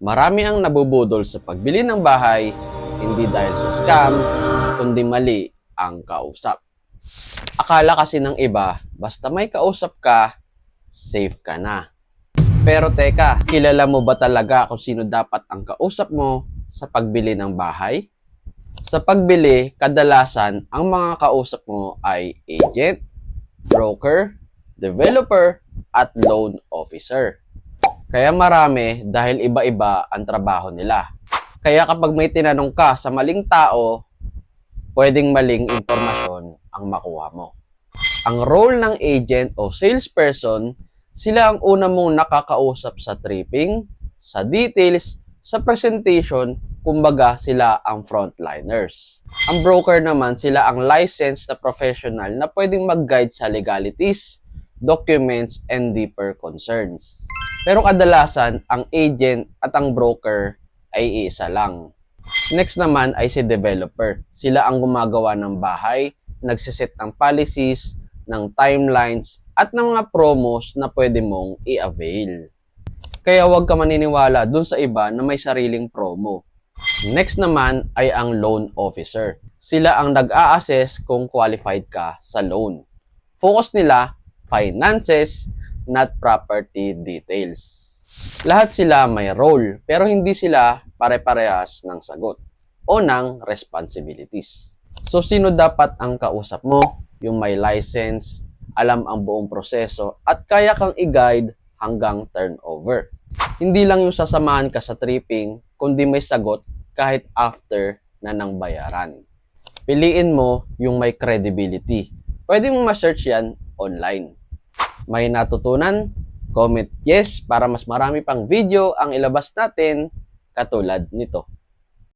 Marami ang nabubudol sa pagbili ng bahay, hindi dahil sa scam, kundi mali ang kausap. Akala kasi ng iba, basta may kausap ka, safe ka na. Pero teka, kilala mo ba talaga kung sino dapat ang kausap mo sa pagbili ng bahay? Sa pagbili, kadalasan ang mga kausap mo ay agent, broker, developer, at loan officer. Kaya marami dahil iba-iba ang trabaho nila. Kaya kapag may tinanong ka sa maling tao, pwedeng maling impormasyon ang makuha mo. Ang role ng agent o salesperson, sila ang una mong nakakausap sa tripping, sa details, sa presentation, kumbaga sila ang frontliners. Ang broker naman, sila ang licensed na professional na pwedeng mag-guide sa legalities, documents, and deeper concerns. Pero kadalasan, ang agent at ang broker ay isa lang. Next naman ay si developer. Sila ang gumagawa ng bahay, nagsiset ng policies, ng timelines, at ng mga promos na pwede mong i-avail. Kaya huwag ka maniniwala dun sa iba na may sariling promo. Next naman ay ang loan officer. Sila ang nag-a-assess kung qualified ka sa loan. Focus nila, finances, not property details. Lahat sila may role, pero hindi sila pare-parehas ng sagot o ng responsibilities. So, sino dapat ang kausap mo? Yung may license, alam ang buong proseso, at kaya kang i-guide hanggang turnover. Hindi lang yung sasamahan ka sa tripping, kundi may sagot kahit after na ng bayaran. Piliin mo yung may credibility. Pwede mo ma-search yan online. May natutunan? Comment yes para mas marami pang video ang ilabas natin katulad nito.